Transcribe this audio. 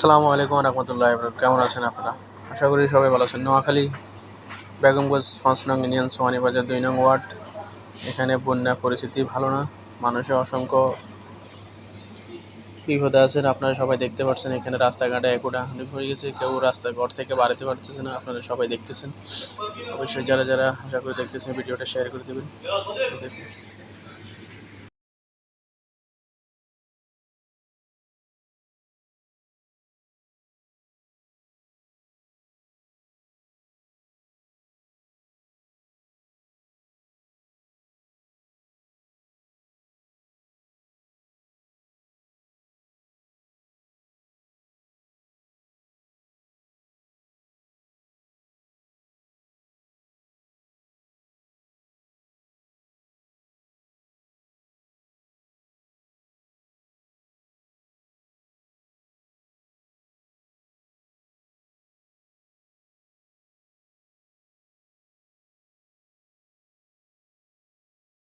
আসসালামু আলাইকুম রহমতুল্লাহ কেমন আছেন আপনারা? আশা করি সবাই ভালো আছেন। নোয়াখালী, বেগমগঞ্জ পাঁচ নং ইউনিয়ন সোয়ানি বাজার দুই নং ওয়ার্ড। এখানে বন্যা পরিস্থিতি ভালো না। মানুষের অসংখ্য বিপদে আছেন। আপনারা সবাই দেখতে পাচ্ছেন, এখানে রাস্তাঘাটে একুটা হানি হয়ে গেছে। কেউ রাস্তা ঘর থেকে বাড়াতে পারতেছে না, আপনারা সবাই দেখতেছেন। অবশ্যই যারা যারা আশা করি দেখতেছেন, ভিডিওটা শেয়ার করে দেবেন।